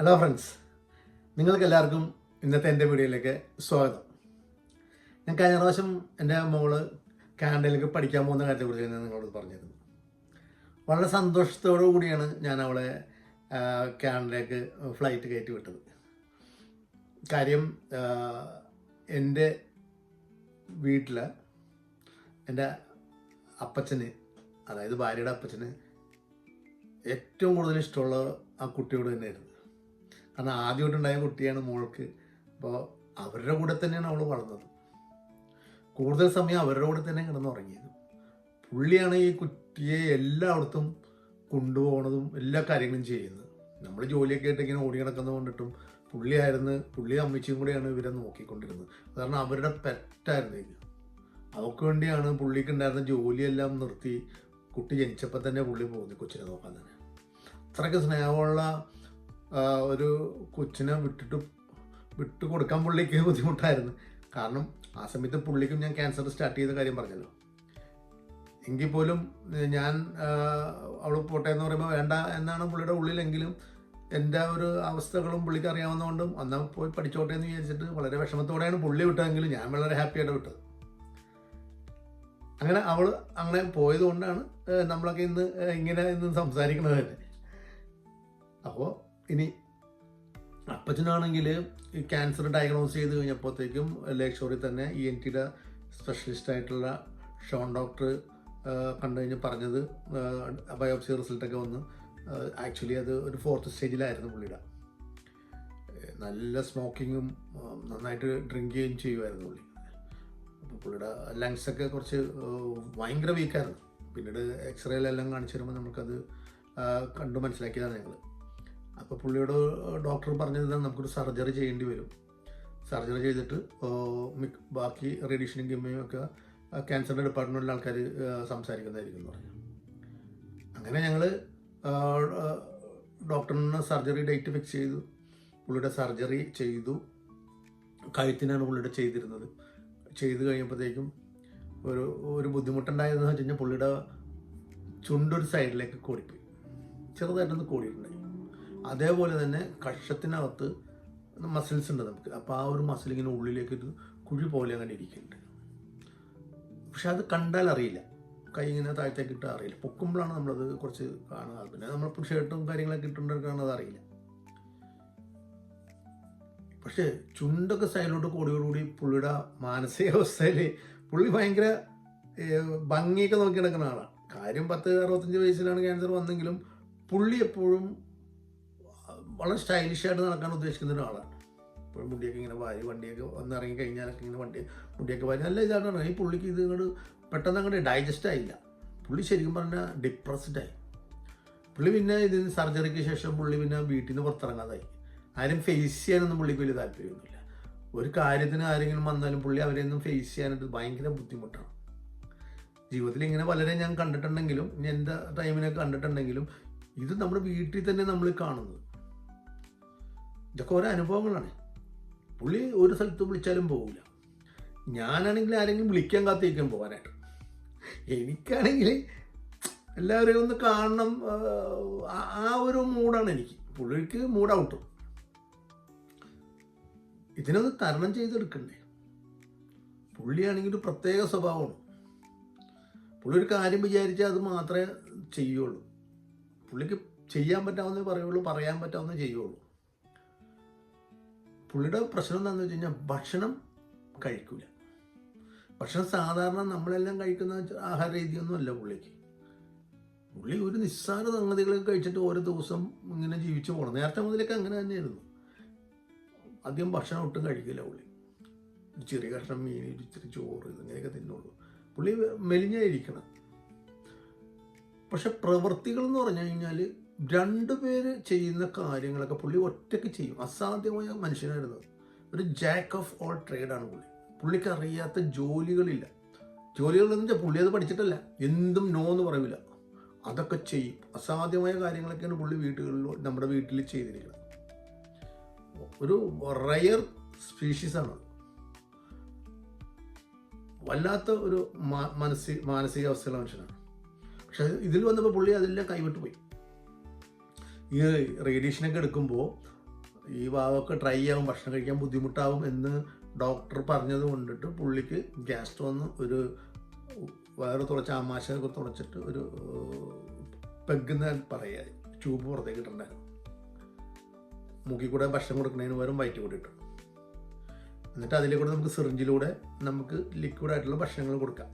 Hello friends നിങ്ങൾക്ക് എല്ലാവർക്കും ഇന്നത്തെ എന്റെ വീഡിയോയിലേക്ക് സ്വാഗതം. ഞാൻ കഴിഞ്ഞ പ്രാവശ്യം എന്റെ മോൾ കാനഡയിലേക്ക് പഠിക്കാൻ പോകുന്ന കാര്യത്തെക്കുറിച്ച് ഞാൻ നിങ്ങളോട് പറഞ്ഞിരുന്നു. വളരെ സന്തോഷത്തോടു കൂടിയാണ് ഞാൻ അവളെ കാനഡയിലേക്ക് ഫ്ലൈറ്റ് കയറ്റി വിട്ടത്. കാര്യം എന്റെ വീട്ടിൽ എന്റെ അപ്പച്ചന് അതായത് ഭാര്യയുടെ അപ്പച്ചന് ഏറ്റവും കൂടുതൽ ഇഷ്ടമുള്ള ആ കുട്ടിയോട് തന്നെയായിരുന്നു. കാരണം ആദ്യമായിട്ടുണ്ടായ കുട്ടിയാണ് മോൾക്ക്. അപ്പോൾ അവരുടെ കൂടെ തന്നെയാണ് അവൾ വളർന്നത്. കൂടുതൽ സമയം അവരുടെ കൂടെ തന്നെ കിടന്നുറങ്ങിയത്. പുള്ളിയാണ് ഈ കുട്ടിയെ എല്ലായിടത്തും കൊണ്ടുപോകണതും എല്ലാ കാര്യങ്ങളും ചെയ്യുന്നത്. നമ്മൾ ജോലിയൊക്കെ ആയിട്ട് ഇങ്ങനെ ഓടി കിടക്കുന്നത് കൊണ്ടിട്ടും പുള്ളിയായിരുന്നു പുള്ളി അമ്മച്ചിയും കൂടെയാണ് ഇവരെ നോക്കിക്കൊണ്ടിരുന്നത്. കാരണം അവരുടെ പെറ്റായിരുന്നു ഇത്. അവൾക്ക് വേണ്ടിയാണ് പുള്ളിക്ക് ഉണ്ടായിരുന്ന ജോലിയെല്ലാം നിർത്തി കുട്ടി ജനിച്ചപ്പോൾ തന്നെ പുള്ളി പോകുന്നു കൊച്ചിനെ നോക്കാൻ തന്നെ. അത്രയ്ക്ക് സ്നേഹമുള്ള ഒരു കൊച്ചിനെ വിട്ടിട്ട് വിട്ടു കൊടുക്കാൻ പുള്ളിക്ക് ബുദ്ധിമുട്ടായിരുന്നു. കാരണം ആ സമയത്ത് പുള്ളിക്കും ഞാൻ ക്യാൻസർ സ്റ്റാർട്ട് ചെയ്ത കാര്യം പറഞ്ഞല്ലോ. എങ്കിൽ പോലും ഞാൻ അവൾ പോട്ടെ എന്ന് പറയുമ്പോൾ വേണ്ട എന്നാണ് പുള്ളിയുടെ ഉള്ളിലെങ്കിലും എന്റെ ഒരു അവസ്ഥകളും പുള്ളിക്ക് അറിയാവുന്നതുകൊണ്ടും അന്ന് പോയി പഠിച്ചോട്ടെ എന്ന് വിചാരിച്ചിട്ട് വളരെ വിഷമത്തോടെയാണ് പുള്ളി വിട്ടതെങ്കിലും ഞാൻ വളരെ ഹാപ്പിയായിട്ട് വിട്ടത്. അങ്ങനെ അവൾ അങ്ങനെ പോയത് കൊണ്ടാണ് നമ്മളൊക്കെ ഇന്ന് ഇങ്ങനെ ഇന്ന് സംസാരിക്കുന്നത് തന്നെ. അപ്പോൾ ഇനി അപ്പച്ചനാണെങ്കിൽ ഈ ക്യാൻസർ ഡയഗ്നോസ് ചെയ്ത് കഴിഞ്ഞപ്പോഴത്തേക്കും ലേക്ക് ഷോറിൽ തന്നെ ഇ എൻ ടിയുടെ സ്പെഷ്യലിസ്റ്റ് ആയിട്ടുള്ള ഷോൺ ഡോക്ടർ കണ്ടു കഴിഞ്ഞ് പറഞ്ഞത് ബയോപ്സി റിസൾട്ടൊക്കെ വന്ന് ആക്ച്വലി അത് ഒരു ഫോർത്ത് സ്റ്റേജിലായിരുന്നു പുള്ളിയുടെ. നല്ല സ്മോക്കിങ്ങും നന്നായിട്ട് ഡ്രിങ്ക് ചെയ്യുകയും ചെയ്യുമായിരുന്നു പുള്ളി. അപ്പോൾ പുള്ളിയുടെ ലങ്സൊക്കെ കുറച്ച് ഭയങ്കര വീക്കായിരുന്നു പിന്നീട് എക്സ്റേയിലെല്ലാം കാണിച്ചു തരുമ്പോൾ നമുക്കത് കണ്ടു മനസ്സിലാക്കിയതാണ് ഞങ്ങൾ അപ്പോൾ പുള്ളിയോട് ഡോക്ടർ പറഞ്ഞത് നമുക്കൊരു സർജറി ചെയ്യേണ്ടി വരും. സർജറി ചെയ്തിട്ട് ബാക്കി റേഡിയേഷനും കെമ്മിയും ഒക്കെ ക്യാൻസറിന്റെ ഡിപ്പാർട്ട്മെന്റിലെ ആൾക്കാർ സംസാരിക്കുന്നതായിരിക്കും എന്ന് പറഞ്ഞു അങ്ങനെ ഞങ്ങൾ ഡോക്ടറിന് സർജറി ഡേറ്റ് ഫിക്സ് ചെയ്തു. പുള്ളിയുടെ സർജറി ചെയ്തു. കഴുത്തിനാണ് പുള്ളിയുടെ ചെയ്തിരുന്നത്. ചെയ്ത് കഴിയുമ്പോഴത്തേക്കും ഒരു ഒരു ബുദ്ധിമുട്ടുണ്ടായതെന്ന് വെച്ച് കഴിഞ്ഞാൽ പുള്ളിയുടെ ചുണ്ടൊരു സൈഡിലേക്ക് കൂടിപ്പോയി. ചെറുതായിട്ടൊന്ന് കോടിയിട്ടുണ്ടായി അതേപോലെ തന്നെ കഷത്തിനകത്ത് മസിൽസ് ഉണ്ട് നമുക്ക്. അപ്പോൾ ആ ഒരു മസിൽ ഇങ്ങനെ ഉള്ളിലേക്ക് ഒരു കുഴി പോലെ അങ്ങനെ ഇരിക്കുന്നുണ്ട്. പക്ഷെ അത് കണ്ടാൽ അറിയില്ല. കൈ ഇങ്ങനെ താഴത്തേക്ക് ഇട്ടാൽ അറിയില്ല. പൊക്കുമ്പോഴാണ് നമ്മളത് കുറച്ച് കാണുക പിന്നെ നമ്മൾ ഷർട്ടും കാര്യങ്ങളൊക്കെ ഇട്ടുകൊണ്ടിരിക്കുകയാണ് അത് അറിയില്ല. പക്ഷേ ചുണ്ടൊക്കെ സൈഡിലോട്ട് കൂടിയോടുകൂടി പുള്ളിയുടെ മാനസികാവസ്ഥയിൽ പുള്ളി ഭയങ്കര ഭംഗിയൊക്കെ നോക്കി നടക്കുന്ന ആളാണ്. കാര്യം പത്ത് അറുപത്തഞ്ച് വയസ്സിലാണ് ക്യാൻസർ വന്നെങ്കിലും പുള്ളി എപ്പോഴും വളരെ സ്റ്റൈലിഷ് ആയിട്ട് നടക്കാൻ ഉദ്ദേശിക്കുന്ന ഒരാളാണ്. ഇപ്പോഴും മുടിയൊക്കെ ഇങ്ങനെ വാരി വണ്ടിയൊക്കെ വന്ന് ഇറങ്ങി കഴിഞ്ഞാലൊക്കെ ഇങ്ങനെ വണ്ടി മുടിയൊക്കെ വാരി. നല്ല ഇതാണ് ഈ പുള്ളിക്ക് ഇത് ഇങ്ങോട്ട് പെട്ടെന്ന് അങ്ങോട്ട് ഡൈജസ്റ്റ് ആയില്ല. പുള്ളി ശരിക്കും പറഞ്ഞാൽ ഡിപ്രസ്ഡ് ആയി. പുള്ളി പിന്നെ ഇതിന് സർജറിക്ക് ശേഷം പുള്ളി പിന്നെ വീട്ടിൽ നിന്ന് പുറത്തിറങ്ങാതായി. ആരും ഫേസ് ചെയ്യാനൊന്നും പുള്ളിക്ക് വലിയ താല്പര്യമൊന്നുമില്ല. ഒരു കാര്യത്തിന് ആരെങ്കിലും വന്നാലും പുള്ളി അവരെയൊന്നും ഫേസ് ചെയ്യാനായിട്ട് ഭയങ്കര ബുദ്ധിമുട്ടാണ്. ജീവിതത്തിൽ ഇങ്ങനെ വളരെ ഞാൻ കണ്ടിട്ടുണ്ടെങ്കിലും എന്റെ ടൈമിനൊക്കെ കണ്ടിട്ടുണ്ടെങ്കിലും ഇത് നമ്മുടെ വീട്ടിൽ തന്നെ നമ്മൾ കാണുന്നത്. ഇതൊക്കെ ഓരോ അനുഭവങ്ങളാണ്. പുള്ളി ഒരു സ്ഥലത്ത് വിളിച്ചാലും പോകില്ല ഞാനാണെങ്കിൽ ആരെങ്കിലും വിളിക്കാൻ കാത്തിരിക്കും പോകാനായിട്ട് എനിക്കാണെങ്കിൽ എല്ലാവരെയും ഒന്ന് കാണണം ആ, ഒരു മൂഡാണ് എനിക്ക്. പുള്ളിക്ക് മൂഡ് ഔട്ടും ഇതിനൊന്ന് തരണം ചെയ്തെടുക്കണ്ടേ? പുള്ളിയാണെങ്കിൽ ഒരു പ്രത്യേക സ്വഭാവമാണ്. പുള്ളി ഒരു കാര്യം വിചാരിച്ചാൽ അത് മാത്രമേ ചെയ്യുള്ളൂ. പുള്ളിക്ക് ചെയ്യാൻ പറ്റാവുന്നേ പറയുള്ളൂ പറയാൻ പറ്റാവുന്നേ ചെയ്യുള്ളൂ. പുള്ളിയുടെ പ്രശ്നം എന്താണെന്ന് വെച്ച് കഴിഞ്ഞാൽ ഭക്ഷണം കഴിക്കില്ല ഭക്ഷണം സാധാരണ നമ്മളെല്ലാം കഴിക്കുന്ന ആഹാര രീതിയൊന്നും അല്ല പുള്ളിക്ക്. പുള്ളി ഒരു നിസ്സാര സംഗതികളൊക്കെ കഴിച്ചിട്ട് ഓരോ ദിവസം ഇങ്ങനെ ജീവിച്ചു പോകണം നേരത്തെ മുതലൊക്കെ അങ്ങനെ തന്നെയായിരുന്നു. അധികം ഭക്ഷണം ഒട്ടും കഴിക്കില്ല പുള്ളി. ഒരു ചെറിയ കഷ്ണം മീൻ ഒരു ഇച്ചിരി ചോറ് ഇങ്ങനെയൊക്കെ തിന്നുള്ളൂ. പുള്ളി മെലിഞ്ഞായിരിക്കണം. പക്ഷെ പ്രവൃത്തികൾ എന്ന് പറഞ്ഞു കഴിഞ്ഞാൽ രണ്ടുപേര് ചെയ്യുന്ന കാര്യങ്ങളൊക്കെ പുള്ളി ഒറ്റയ്ക്ക് ചെയ്യും. അസാധ്യമായ മനുഷ്യനായിരുന്നു. ഒരു ജാക്ക് ഓഫ് ഓൾ ട്രേഡാണ് പുള്ളി. പുള്ളിക്ക് അറിയാത്ത ജോലികളില്ല. ജോലികളൊന്നും വെച്ചാൽ പുള്ളി അത് പഠിച്ചിട്ടല്ല. എന്തും നോ എന്ന് പറയില്ല അതൊക്കെ ചെയ്യും. അസാധ്യമായ കാര്യങ്ങളൊക്കെയാണ് പുള്ളി വീട്ടുകളിൽ നമ്മുടെ വീട്ടിൽ ചെയ്തിരിക്കുന്നത്. ഒരു റയർ സ്പീഷീസ് ആണ് വല്ലാത്ത ഒരു മാനസിക മാനസികാവസ്ഥയുള്ള മനുഷ്യനാണ്. പക്ഷെ ഇതിൽ വന്നപ്പോൾ പുള്ളി അതെല്ലാം കൈവിട്ട് പോയി ഈ റേഡിയേഷനൊക്കെ എടുക്കുമ്പോൾ ഈ ഭാഗമൊക്കെ ഡ്രൈ ആവും ഭക്ഷണം കഴിക്കാൻ ബുദ്ധിമുട്ടാവും എന്ന് ഡോക്ടർ പറഞ്ഞത് കൊണ്ടിട്ട് പുള്ളിക്ക് ഗ്യാസ് എന്ന് ഒരു വയറ് തുളച്ച് ആമാശയൊക്കെ തുറച്ചിട്ട് ഒരു പെഗ്ന്ന് പറയുക ട്യൂബ് പുറത്തേക്ക് ഇട്ടിട്ടുണ്ടായിരുന്നു മൂക്കിൽ കൂടെ ഭക്ഷണം കൊടുക്കുന്നതിന് പകരം വയറ്റ് കൂടി ഇട്ടു. എന്നിട്ട് അതിലെ കൂടെ നമുക്ക് സിറിഞ്ചിലൂടെ നമുക്ക് ലിക്വിഡായിട്ടുള്ള ഭക്ഷണങ്ങൾ കൊടുക്കാം.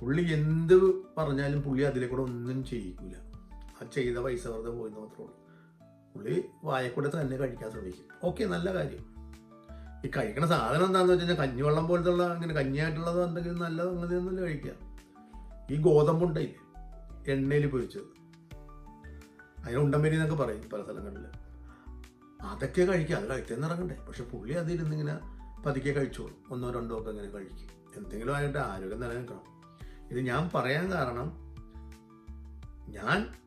പുള്ളി എന്ത് പറഞ്ഞാലും പുള്ളി അതിലെ കൂടെ ഒന്നും ചെയ്യിക്കില്ല ചെയ്ത പൈസ വെറുതെ പോയി മാത്രമേ ഉള്ളൂ. പുള്ളി വായക്കൂടെ തന്നെ കഴിക്കാൻ ശ്രമിക്കും. ഓക്കെ നല്ല കാര്യം. ഈ കഴിക്കണ സാധനം എന്താണെന്ന് വെച്ച് കഴിഞ്ഞാൽ കഞ്ഞിവെള്ളം പോലത്തെ ഉള്ള അങ്ങനെ കഞ്ഞിയായിട്ടുള്ളത് എന്തെങ്കിലും നല്ല ഒന്നും കഴിക്കുക. ഈ ഗോതമ്പുണ്ടയില്ലേ എണ്ണയിൽ പൊരിച്ചത്. അതിന് ഉണ്ടമ്പരി എന്നൊക്കെ പറയും പല സ്ഥലങ്ങളിൽ അതൊക്കെ കഴിക്കുക അത് കഴിച്ചെന്ന് ഇറങ്ങണ്ടേ. പക്ഷെ പുള്ളി അതിരുന്നിങ്ങനെ പതുക്കെ കഴിച്ചോളും. ഒന്നോ രണ്ടോ ഒക്കെ ഇങ്ങനെ കഴിക്കും. എന്തെങ്കിലും ആയിട്ട് ആരോഗ്യം നിലനിൽക്കണം. ഇത് ഞാൻ പറയാൻ കാരണം ഞാൻ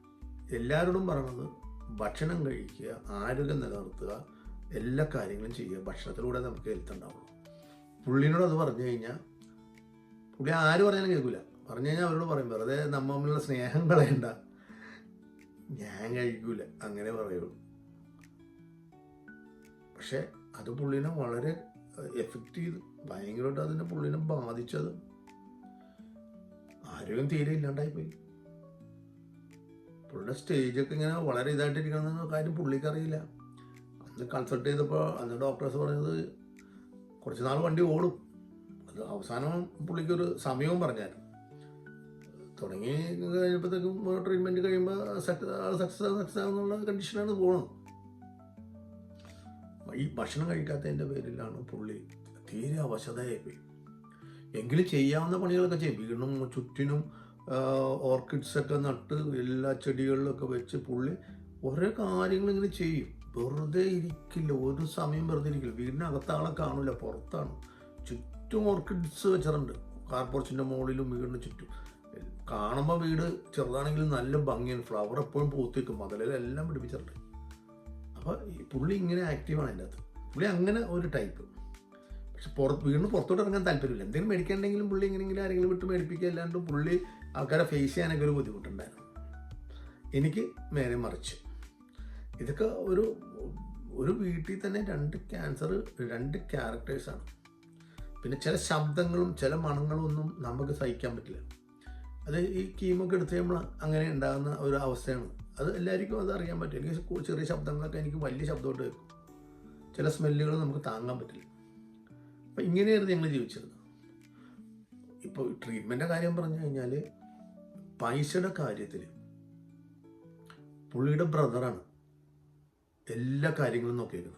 എല്ലാവരോടും പറയുന്നത് ഭക്ഷണം കഴിക്കുക ആരോഗ്യം നിലനിർത്തുക എല്ലാ കാര്യങ്ങളും ചെയ്യുക. ഭക്ഷണത്തിലൂടെ നമുക്ക് ഹെൽത്ത് ഉണ്ടാവുള്ളൂ. പുള്ളിനോട് അത് പറഞ്ഞു കഴിഞ്ഞാൽ പുള്ളി ആര് പറഞ്ഞാലും കേൾക്കില്ല പറഞ്ഞു കഴിഞ്ഞാൽ അവരോട് പറയും വെറുതെ നമ്മ തമ്മിലുള്ള സ്നേഹം കളയണ്ട. ഞാൻ കഴിക്കൂല. അങ്ങനെ പറയുള്ളൂ. പക്ഷെ അത് പുള്ളിനെ വളരെ എഫക്റ്റ് ചെയ്തു. ഭയങ്കരമായിട്ട് അതിനെ പുള്ളിനെ ബാധിച്ചത്. ആരോഗ്യം തീരെ ഇല്ലാണ്ടായിപ്പോയി. പുള്ളിയുടെ സ്റ്റേജൊക്കെ ഇങ്ങനെ വളരെ ഇതായിട്ടിരിക്കണമെന്ന കാര്യം പുള്ളിക്കറിയില്ല അന്ന് കൺസൾട്ട് ചെയ്തപ്പോൾ അന്ന് ഡോക്ടേഴ്സ് പറഞ്ഞത് കുറച്ച് നാൾ വണ്ടി ഓടും. അത് അവസാനം പുള്ളിക്കൊരു സമയവും പറഞ്ഞായിരുന്നു. തുടങ്ങി കഴിഞ്ഞപ്പോഴത്തേക്കും ട്രീറ്റ്മെന്റ് കഴിയുമ്പോൾ സക്സസ് സക്സസ് ആകുന്നുള്ള കണ്ടീഷനാണ് പോകുന്നത് ഈ ഭക്ഷണം കഴിക്കാത്തതിന്റെ പേരിലാണ് പുള്ളി തീരെ അവശതയായി പോയി എങ്കിലും ചെയ്യാവുന്ന പണികളൊക്കെ ചെയ്യും. വീണും ചുറ്റിനും ഓർക്കിഡ്സ് ഒക്കെ നട്ട് എല്ലാ ചെടികളിലൊക്കെ വെച്ച് പുള്ളി ഓരോ കാര്യങ്ങൾ ഇങ്ങനെ ചെയ്യും. വെറുതെ ഇരിക്കില്ല. ഒരു സമയം വെറുതെ ഇരിക്കില്ല. വീടിനകത്താളെ കാണില്ല പുറത്താണ്. ചുറ്റും ഓർക്കിഡ്സ് വെച്ചിട്ടുണ്ട്. കാർപോർച്ചിന്റെ മുകളിലും വീടിന് ചുറ്റും. കാണുമ്പോൾ വീട് ചെറുതാണെങ്കിലും നല്ല ഭംഗിയാണ്. ഫ്ലവർ എപ്പോഴും പൂത്തിക്കും മതിലെല്ലാം പിടിപ്പിച്ചിട്ടുണ്ട്. അപ്പോൾ പുള്ളി ഇങ്ങനെ ആക്റ്റീവാണ് അതിന്റെ അകത്ത് പുള്ളി അങ്ങനെ ഒരു ടൈപ്പ് പക്ഷെ പുറത്ത് വീടിന് പുറത്തോട്ട് ഇറങ്ങാൻ താല്പര്യമില്ല. എന്തെങ്കിലും മേടിക്കാണ്ടെങ്കിലും പുള്ളി ഇങ്ങനെങ്കിലും ആരെങ്കിലും വിട്ട് മേടിപ്പിക്കുക അല്ലാണ്ട് പുള്ളി ആൾക്കാരെ ഫേസ് ചെയ്യാനൊക്കെ ഒരു ബുദ്ധിമുട്ടുണ്ടായിരുന്നു. എനിക്ക് നേരെ മറിച്ച്. ഇതൊക്കെ ഒരു ഒരു വീട്ടിൽ തന്നെ രണ്ട് ക്യാൻസർ രണ്ട് ക്യാരക്ടേഴ്സാണ് പിന്നെ ചില ശബ്ദങ്ങളും ചില മണങ്ങളും ഒന്നും നമുക്ക് സഹിക്കാൻ പറ്റില്ല. അത് ഈ കീമൊക്കെ എടുത്ത് കഴിയുമ്പോൾ അങ്ങനെ ഉണ്ടാകുന്ന ഒരു അവസ്ഥയാണ്. അത് എല്ലാവർക്കും അത് അറിയാൻ പറ്റും. എനിക്ക് ചെറിയ ശബ്ദങ്ങളൊക്കെ എനിക്ക് വലിയ ശബ്ദമായിട്ട് കേൾക്കും. ചില സ്മെല്ലുകൾ നമുക്ക് താങ്ങാൻ പറ്റില്ല. അപ്പം ഇങ്ങനെയായിരുന്നു ഞങ്ങൾ ജീവിച്ചിരുന്നത്. ഇപ്പോൾ ട്രീറ്റ്മെന്റിന്റെ കാര്യം പറഞ്ഞു കഴിഞ്ഞാൽ പൈസയുടെ കാര്യത്തിൽ പുള്ളിയുടെ ബ്രദറാണ് എല്ലാ കാര്യങ്ങളും നോക്കിയിരുന്നത്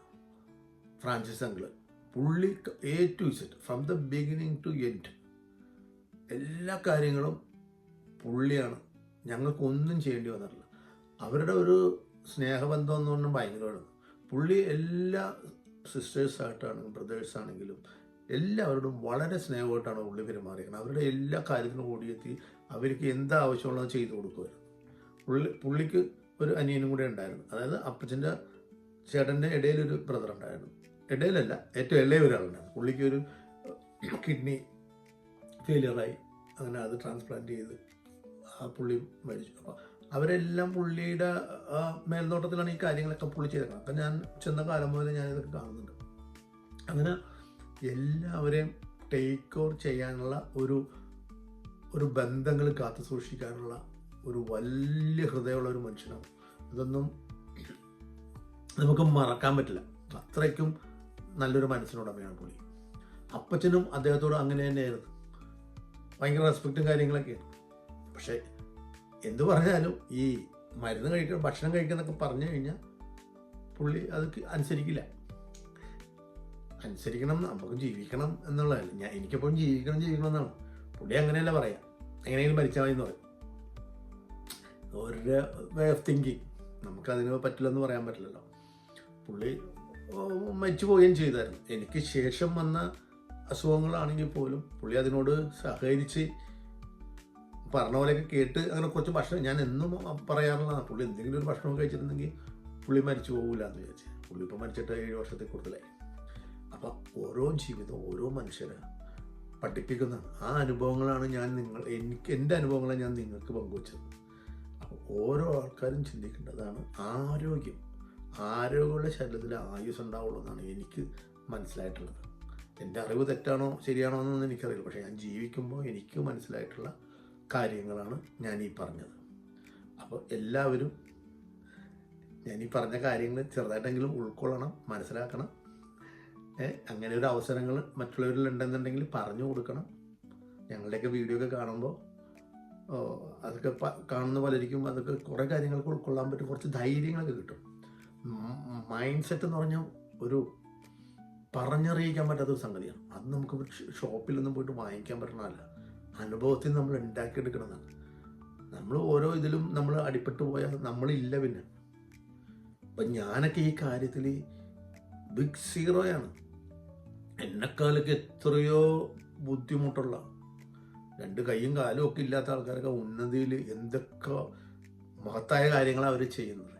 ഫ്രാൻസിസ് അങ്കിൾ പുള്ളി A to Z from the beginning to end എല്ലാ കാര്യങ്ങളും പുള്ളിയാണ്. ഞങ്ങൾക്കൊന്നും ചെയ്യേണ്ടി വന്നിട്ടില്ല. അവരുടെ ഒരു സ്നേഹബന്ധം എന്ന് പറഞ്ഞാൽ ഭയങ്കരമാണ്. പുള്ളി എല്ലാ സിസ്റ്റേഴ്സായിട്ടാണെങ്കിലും ബ്രദേഴ്സ് ആണെങ്കിലും എല്ലാവരോടും വളരെ സ്നേഹമായിട്ടാണ് പുള്ളി പെരുമാറിയത് അവരുടെ എല്ലാ കാര്യത്തിനും ഓടിയെത്തി അവർക്ക് എന്താ ആവശ്യമുള്ളത് ചെയ്തു കൊടുക്കുമായിരുന്നു. പുള്ളി പുള്ളിക്ക് ഒരു അനിയനും കൂടെ ഉണ്ടായിരുന്നു. അതായത് അപ്പച്ചന്റെ ചേട്ടന്റെ ഇടയിലൊരു ബ്രദർ ഉണ്ടായിരുന്നു. ഇടയിലല്ല ഏറ്റവും ഇളയ ഒരാളുണ്ടായിരുന്നു. പുള്ളിക്ക് ഒരു കിഡ്നി ഫെയിലിയറായി അങ്ങനെ അത് ട്രാൻസ്പ്ലാന്റ് ചെയ്ത് ആ പുള്ളി മരിച്ചു. അപ്പോൾ അവരെല്ലാം പുള്ളിയുടെ മേൽനോട്ടത്തിലാണ് ഈ കാര്യങ്ങളൊക്കെ പുള്ളി ചെയ്തേക്കുന്നത്. അപ്പം ഞാൻ ചെന്ന കാലം മുതൽ ഞാനിതൊക്കെ കാണുന്നുണ്ട്. അങ്ങനെ എല്ലാവരെയും ടേക്ക് ഓവർ ചെയ്യാനുള്ള ഒരു ഒരു ബന്ധങ്ങൾ കാത്തു സൂക്ഷിക്കാനുള്ള ഒരു വലിയ ഹൃദയമുള്ള ഒരു മനുഷ്യനാണ്. ഇതൊന്നും നമുക്ക് മറക്കാൻ പറ്റില്ല. അത്രയ്ക്കും നല്ലൊരു മനസ്സിനുടമയാണ് പുള്ളി. അപ്പച്ചനും അദ്ദേഹത്തോട് അങ്ങനെ തന്നെയായിരുന്നു. ഭയങ്കര റെസ്പെക്റ്റും കാര്യങ്ങളൊക്കെയാണ് പക്ഷേ എന്തു പറഞ്ഞാലും ഈ മരുന്ന് കഴിക്കണം ഭക്ഷണം കഴിക്കുന്നൊക്കെ പറഞ്ഞു കഴിഞ്ഞാൽ പുള്ളി അത് അനുസരിക്കില്ല. അനുസരിക്കണം നമുക്ക് ജീവിക്കണം എന്നുള്ളതല്ല. ഞാൻ എനിക്കെപ്പോഴും ജീവിക്കണം ജീവിക്കണം എന്നാണ്. പുള്ളി അങ്ങനെയല്ല പറയാം. എങ്ങനെയെങ്കിലും മരിച്ചാൽ മതി എന്ന് പറയും. ഒരു വേ ഓഫ് തിങ്കിങ് നമുക്കതിന് പറ്റില്ലെന്ന് പറയാൻ പറ്റില്ലല്ലോ. പുള്ളി മരിച്ചു പോവുകയും ചെയ്തായിരുന്നു. എനിക്ക് ശേഷം വന്ന അസുഖങ്ങളാണെങ്കിൽ പോലും പുള്ളി അതിനോട് സഹകരിച്ച് പറഞ്ഞ പോലെയൊക്കെ കേട്ട് അങ്ങനെ കുറച്ച് ഭക്ഷണം ഞാൻ എന്നും പറയാറുള്ളതാണ്. പുള്ളി എന്തെങ്കിലും ഒരു ഭക്ഷണം കഴിച്ചിട്ടുണ്ടെങ്കിൽ പുള്ളി മരിച്ചു പോകില്ല എന്ന് വിചാരിച്ചു. പുള്ളി ഇപ്പോൾ മരിച്ചിട്ട് ഏഴ് വർഷത്തിൽ കൂടുതലായി. അപ്പം ഓരോ ജീവിതം ഓരോ മനുഷ്യരെ പഠിപ്പിക്കുന്ന ആ അനുഭവങ്ങളാണ് ഞാൻ നിങ്ങൾ എനിക്ക് എന്റെ അനുഭവങ്ങളെ ഞാൻ നിങ്ങൾക്ക് പങ്കുവച്ചത്. അപ്പോൾ ഓരോ ആൾക്കാരും ചിന്തിക്കേണ്ടതാണ് ആരോഗ്യം ആരോഗ്യമുള്ള ശരീരത്തിൽ ആയുസ് ഉണ്ടാവുള്ളൂ എന്നാണ് എനിക്ക് മനസ്സിലായിട്ടുള്ളത്. എന്റെ അറിവ് തെറ്റാണോ ശരിയാണോ എന്നൊന്നും എനിക്കറിയില്ല. പക്ഷേ ഞാൻ ജീവിക്കുമ്പോൾ എനിക്ക് മനസ്സിലായിട്ടുള്ള കാര്യങ്ങളാണ് ഞാൻ ഈ പറഞ്ഞത്. അപ്പോൾ എല്ലാവരും ഞാൻ ഈ പറഞ്ഞ കാര്യങ്ങൾ ചെറുതായിട്ടെങ്കിലും ഉൾക്കൊള്ളണം മനസ്സിലാക്കണം. അങ്ങനെ ഒരു അവസരങ്ങൾ മറ്റുള്ളവരിൽ ഉണ്ടെന്നുണ്ടെങ്കിൽ പറഞ്ഞു കൊടുക്കണം. ഞങ്ങളുടെയൊക്കെ വീഡിയോ ഒക്കെ കാണുമ്പോൾ അതൊക്കെ കാണുന്ന പലരിക്കും അതൊക്കെ കുറേ കാര്യങ്ങൾക്ക് ഉൾക്കൊള്ളാൻ പറ്റും. കുറച്ച് ധൈര്യങ്ങളൊക്കെ കിട്ടും. മൈൻഡ് സെറ്റ് എന്ന് പറഞ്ഞാൽ ഒരു പറഞ്ഞറിയിക്കാൻ പറ്റാത്ത ഒരു സംഗതിയാണ്. അത് നമുക്ക് ഷോപ്പിലൊന്നും പോയിട്ട് വാങ്ങിക്കാൻ പറ്റണമല്ല അനുഭവത്തിൽ നമ്മൾ ഉണ്ടാക്കിയെടുക്കണമെന്നാണ് നമ്മൾ ഓരോ ഇതിലും നമ്മൾ അടിപ്പെട്ടു പോയാൽ നമ്മളില്ല പിന്നെ. അപ്പം ഞാനൊക്കെ ഈ കാര്യത്തിൽ ബിഗ് സീറോയാണ് എന്നെക്കാലൊക്കെ എത്രയോ ബുദ്ധിമുട്ടുള്ള രണ്ട് കൈയും കാലും ഒക്കെ ഇല്ലാത്ത ആൾക്കാരൊക്കെ ഉന്നതിയിൽ എന്തൊക്കെ മഹത്തായ കാര്യങ്ങളാണ് അവർ ചെയ്യുന്നത്.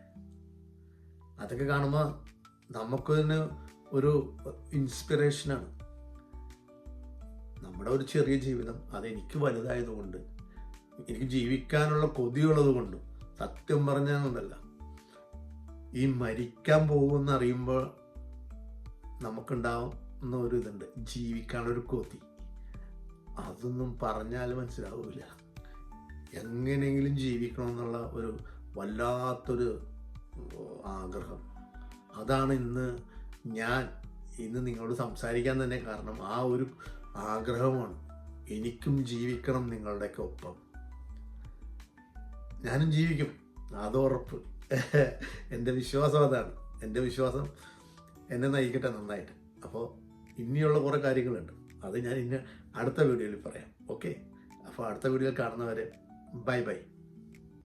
അതൊക്കെ കാണുമ്പോൾ നമുക്ക് തന്നെ ഒരു ഇൻസ്പിറേഷനാണ് നമ്മുടെ ഒരു ചെറിയ ജീവിതം അതെനിക്ക് വലുതായതുകൊണ്ട് എനിക്ക് ജീവിക്കാനുള്ള കൊതിയുള്ളത് കൊണ്ടും സത്യം പറഞ്ഞാൽ ഈ മരിക്കാൻ പോകുമെന്ന് അറിയുമ്പോൾ നമുക്കുണ്ടാവുന്ന ഒരു ഇതുണ്ട് ജീവിക്കാനുള്ളൊരു കൊതി. അതൊന്നും പറഞ്ഞാൽ മനസ്സിലാവില്ല എങ്ങനെയെങ്കിലും ജീവിക്കണമെന്നുള്ള ഒരു വല്ലാത്തൊരു ആഗ്രഹം. അതാണ് ഇന്ന് ഞാൻ ഇന്ന് നിങ്ങളോട് സംസാരിക്കാൻ തന്നെ കാരണം ആ ഒരു ആഗ്രഹമാണ്. എനിക്കും ജീവിക്കണം നിങ്ങളുടെയൊക്കെ ഒപ്പം. ഞാനും ജീവിക്കും. അത് ഉറപ്പ്. എന്റെ വിശ്വാസം അതാണ്. എന്റെ വിശ്വാസം എന്നെ നയിക്കട്ടെ നന്നായിട്ട്. അപ്പോൾ ഇനിയുള്ള കുറേ കാര്യങ്ങളുണ്ട്. അത് ഞാൻ ഇന്ന് അടുത്ത വീഡിയോയിൽ പറയാം. ഓക്കെ അപ്പോൾ അടുത്ത വീഡിയോയിൽ കാണുന്നവരെ ബൈ ബൈ